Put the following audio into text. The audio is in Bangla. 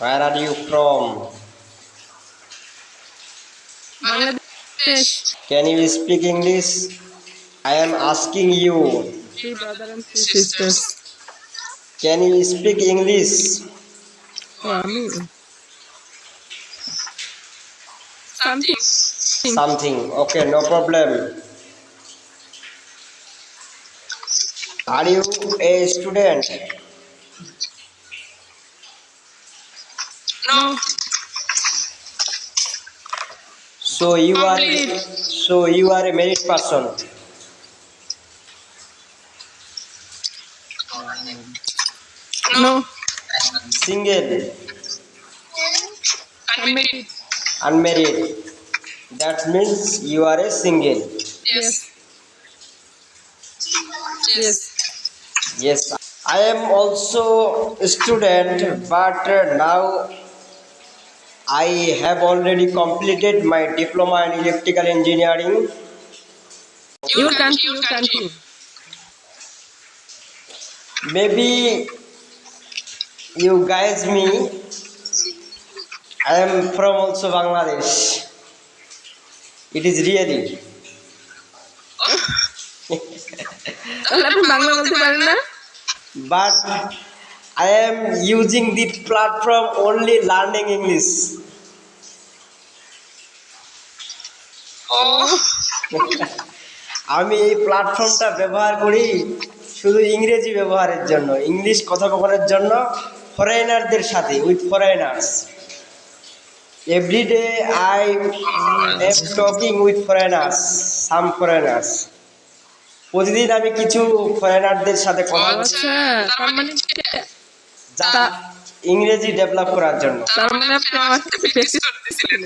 Where are you from? Bangladesh. Can you speak English? I am asking you. Three brothers and three sisters. Can you speak English? Oh, something. Something. Okay, no problem. Are you a student? No So you are so you are a married person. No Single, unmarried. Unmarried. That means you are a single. yes. Yes. Yes, I am also a student, but now I have already completed my diploma in electrical engineering. your country your country Maybe you guys me. I am from also Bangladesh. It is really. But I am using this platform only learning English. আমি এই প্ল্যাটফর্মটা ব্যবহার করি শুধু ইংরেজি ব্যবহারের জন্য ইংলিশ কথোপকথনের জন্য ফরেনারদের সাথে with foreigners everyday I am talking with foreigners some foreigners প্রতিদিন আমি কিছু ফরেনারদের সাথে কথা বলছি আচ্ছা তার মানে ইংরেজি ডেভেলপ করার জন্য। তার মানে আপনি আমার সাথে প্র্যাকটিস করতেছিলেন।